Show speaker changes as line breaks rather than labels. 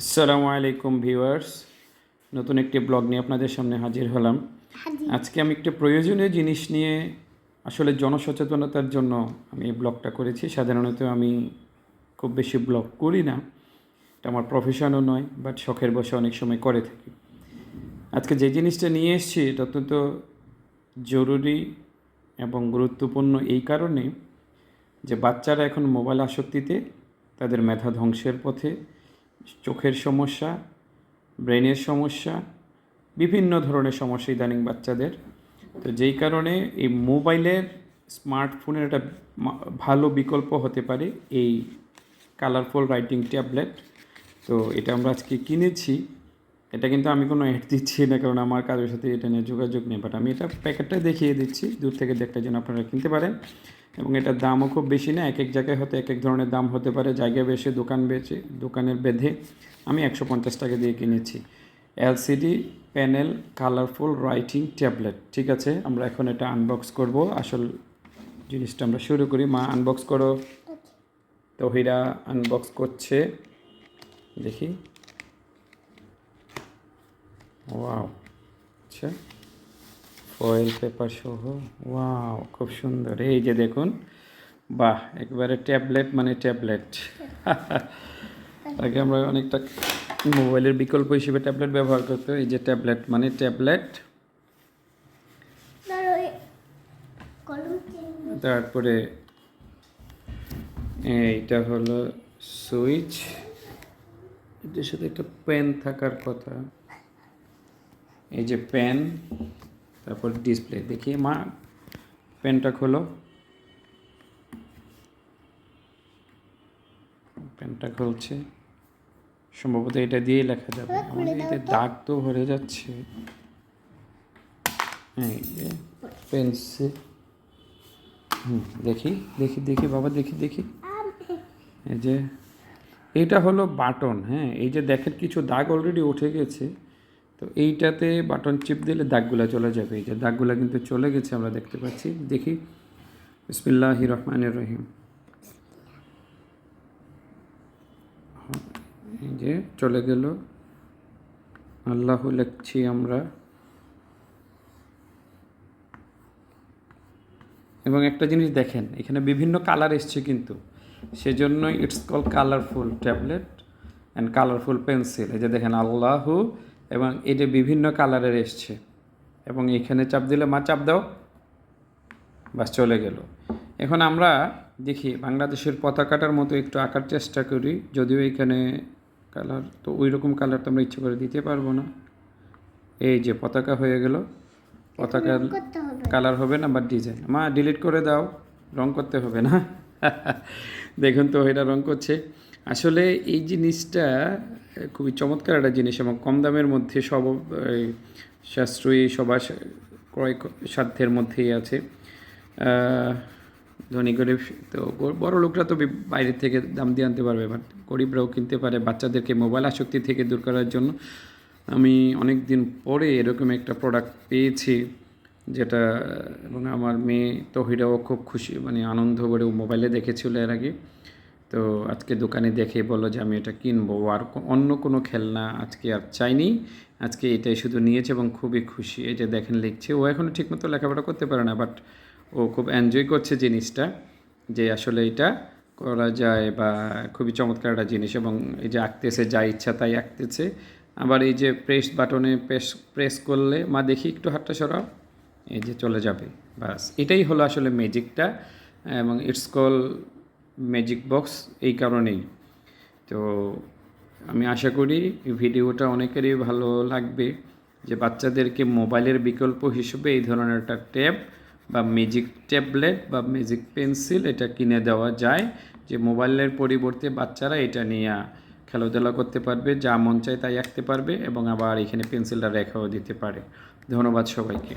আসসালামু আলাইকুম ভিউয়ার্স। নতুন একটি ব্লগ নিয়ে আপনাদের সামনে হাজির হলাম। আজকে আমি একটি প্রয়োজনীয় জিনিস নিয়ে আসলে জনসচেতনতার জন্য আমি এই ব্লগটা করেছি। সাধারণত আমি খুব বেশি ব্লগ করি না। এটা আমার প্রফেশনও নয় বাট শখের বসে অনেক সময় করে থাকি। আজকে যে জিনিসটা নিয়ে এসেছি এটা অত্যন্ত জরুরি এবং গুরুত্বপূর্ণ এই কারণে যে বাচ্চারা এখন মোবাইল আসক্তিতে তাদের মেধা ধ্বংসের পথে চোখের সমস্যা, ব্রেনের সমস্যা, বিভিন্ন ধরনের সমস্যা ইদানিং বাচ্চাদের। তো যেই কারণে এই মোবাইলের, স্মার্টফোনের একটা ভালো বিকল্প হতে পারে এই কালারফুল রাইটিং ট্যাবলেট। তো এটা আমরা আজকে কিনেছি। এটা কিন্তু আমি কোনো অ্যাড দিচ্ছি না কারণ আমার কারোর সাথে এটা নিয়ে যোগাযোগ নেই বাট আমি এটা প্যাকেটটা দেখিয়ে দিচ্ছি দূর থেকে দেখতে যেন আপনারা কিনতে পারেন। এবং এটার দামও খুব বেশি না এক এক জায়গায় হয়তো এক এক ধরনের দাম হতে পারে জায়গায় বেশি দোকান বেছে দোকানের বেঁধে আমি একশো পঞ্চাশ টাকা দিয়ে কিনেছি। LCD panel colourful writing tablet ঠিক আছে? আমরা এখন এটা আনবক্স করব আসল জিনিসটা আমরা শুরু করি। মা আনবক্স করো। তহিরা আনবক্স করছে। দেখি। ওয়াও আচ্ছা ফয়েল পেপার সহ। ওয়াও খুব সুন্দর। এই যে দেখুন বাহ একবারে ট্যাবলেট মানে ট্যাবলেট আগে আমরা অনেকটা মোবাইলের বিকল্প হিসেবে ট্যাবলেট ব্যবহার করতো এই যে ট্যাবলেট মানে ট্যাবলেট তারপরে এইটা হলো সুইচ এটার সাথে একটা পেন থাকার কথা। এই যে পেন তারপর ডিসপ্লে দেখি মা পেনটা খোলো। পেনটা খুলছে। সম্ভবত এটা দিয়েই লেখা যাবে। আমাদের এতে দাগ তো ভরে যাচ্ছে। এই যে পেন্সিল হুম দেখি দেখি দেখি বাবা দেখি দেখি। এই যে এইটা হলো বাটন হ্যাঁ এই যে দেখেন কিছু দাগ অলরেডি উঠে গেছে। তো এইটাতে বাটন চিপ দিলে দাগগুলো চলে যাবে। এই যে দাগগুলো কিন্তু চলে গেছে, আমরা দেখতে পাচ্ছি। দেখি। বিসমিল্লাহ রহমানের রহিম। এই যে চলে গেল। আল্লাহ লিখছি আমরা। এবং একটা জিনিস দেখেন, এখানে বিভিন্ন কালার এসছে কিন্তু। সেজন্য it's call colourful tablet and colourful pencil এই যে দেখেন, আল্লাহু এবং এটা বিভিন্ন কালারের এসছে। এবং এখানে চাপ দিলে মা চাপ দাও বাস চলে গেল। এখন আমরা দেখি বাংলাদেশের পতাকাটার মতো একটু আঁকার চেষ্টা করি যদিও এখানে কালার তো ওই রকম কালার তো আমরা ইচ্ছে করে দিতে পারব না। এই যে পতাকা হয়ে গেল পতাকা কালার হবে না বা ডিজাইন। মা ডিলিট করে দাও রং করতে হবে না। দেখুন তো এটা রং করছে। আসলে এই জিনিসটা খুবই চমৎকার একটা জিনিস এবং কম দামের মধ্যে সব সাশ্রয়ী সবার ক্রয় সাধ্যের মধ্যেই আছে। ধনী গরিব তো বড় লোকরা তো বাইরে থেকে দাম দিয়ে আনতে পারবে বাট গরিবরাও কিনতে পারে বাচ্চাদেরকে মোবাইল আসক্তি থেকে দূর করার জন্য। আমি অনেক দিন পরে এরকম একটা প্রোডাক্ট পেয়েছি। যেটা, এবং আমার মেয়ে তহিরাও খুব খুশি মানে আনন্দ করে মোবাইলে দেখেছিল এর আগে। তো আজকে দোকানে দেখে বলো যে, আমি এটা কিনবো। আর অন্য কোনো খেলনা আজকে আর চাইনি। আজকে এটাই শুধু নিয়েছে এবং খুবই খুশি। যে দেখেন লিখছে, ও এখনও ঠিকমতো লেখাপড়া করতে পারে না, বাট ও খুব এনজয় করছে জিনিসটা, যে আসলে এটা করা যায় বা খুবই চমৎকার একটা জিনিস এবং এই যে আঁকতেছে, যা ইচ্ছা তাই আঁকতেছে। আবার এই যে প্রেস বাটনে প্রেস প্রেস করলে, মা দেখি একটু হাতটা সরাও। এই যে চলে যাবে। বাস, এটাই হলো আসলে ম্যাজিকটা এবং ইটস কল ম্যাজিক বক্স এই কারণেই। তো আমি আশা করি ভিডিওটা অনেকেরই ভালো লাগবে যে বাচ্চাদেরকে মোবাইলের বিকল্প হিসেবে এই ধরনের একটা ট্যাব বা ম্যাজিক ট্যাবলেট বা ম্যাজিক পেন্সিল এটা কিনে দেওয়া যায় যে মোবাইলের পরিবর্তে বাচ্চারা এটা নিয়ে খেলাধুলা করতে পারবে, যা মন চায় তাই আঁকতে পারবে এবং আবার এখানে পেন্সিলটা রেখাও দিতে পারে। ধন্যবাদ সবাইকে।